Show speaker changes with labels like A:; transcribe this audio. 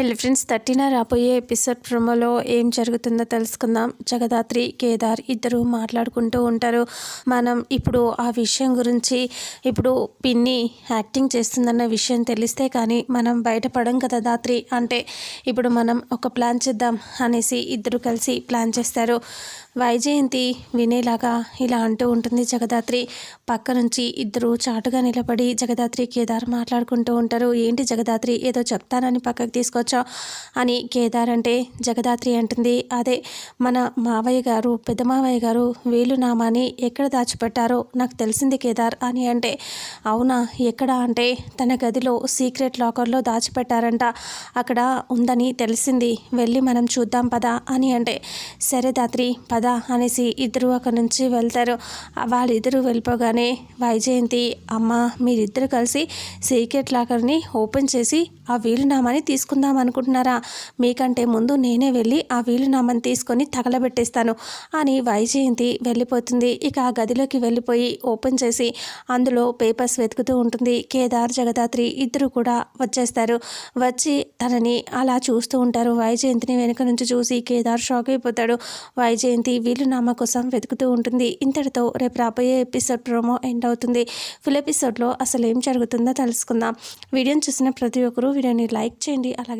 A: హెల్ friends thirteen రాబోయే episode ప్రోమోలో ఏం జరుగుతుందో తెలుసుకుందాం. జగదాత్రి కేదార్ ఇద్దరు మాట్లాడుకుంటూ ఉంటారు. మనం ఇప్పుడు ఆ విషయం గురించి ఇప్పుడు పిన్ని యాక్టింగ్ చేస్తుందన్న విషయం తెలిస్తే కానీ మనం బయటపడం కదా దాత్రి? అంటే ఇప్పుడు మనం ఒక ప్లాన్ చేద్దాం అనేసి ఇద్దరు కలిసి ప్లాన్ చేస్తారు. వైజయంతి వినేలాగా ఇలా అంటూ ఉంటుంది జగదాత్రి. పక్క నుంచి ఇద్దరు చాటుగా నిలబడి జగదాత్రి కేదార్ మాట్లాడుకుంటూ ఉంటారు. ఏంటి జగదాత్రి? ఏదో చెప్తానని పక్కకు తీసుకొచ్చి అని కేదార్ అంటే జగదాత్రి అంటుంది. అదే మన మావయ్య గారు పెద్ద మావయ్య గారు వేలునామాని ఎక్కడ దాచిపెట్టారో నాకు తెలిసింది కేదార్ అని అంటే అవునా ఎక్కడ అంటే తన గదిలో సీక్రెట్ లాకర్లో దాచిపెట్టారంట. అక్కడ ఉందని తెలిసింది. వెళ్ళి మనం చూద్దాం పదా అని అంటే సరే దాత్రి పద అనేసి ఇద్దరు అక్కడి నుంచి వెళ్తారు. వాళ్ళిద్దరూ వెళ్ళిపోగానే వైజయంతి అమ్మ మీరిద్దరు కలిసి సీక్రెట్ లాకర్ని ఓపెన్ చేసి ఆ వీలునామాని తీసుకుందాం అనుకుంటున్నారా? మీకంటే ముందు నేనే వెళ్ళి ఆ వీలునామాని తీసుకొని తగలబెట్టేస్తాను అని వైజయంతి వెళ్ళిపోతుంది. ఇక ఆ గదిలోకి వెళ్ళిపోయి ఓపెన్ చేసి అందులో పేపర్స్ వెతుకుతూ ఉంటుంది. కేదార్ జగదాత్రి ఇద్దరు కూడా వచ్చేస్తారు. వచ్చి తనని అలా చూస్తూ ఉంటారు. వైజయంతిని వెనుక నుంచి చూసి కేదార్ షాక్ అయిపోతాడు. వైజయంతి వీలునామ వీలునామా కోసం వెతుకుతూ ఉంటుంది. ఇంతటితో రేపు రాబోయే ఎపిసోడ్ ప్రోమో ఎండ్ అవుతుంది. ఫుల్ ఎపిసోడ్లో అసలు ఏం జరుగుతుందో తెలుసుకుందాం. వీడియోని చూసిన ప్రతి ఒక్కరూ వీడియోని లైక్ చేయండి. అలాగే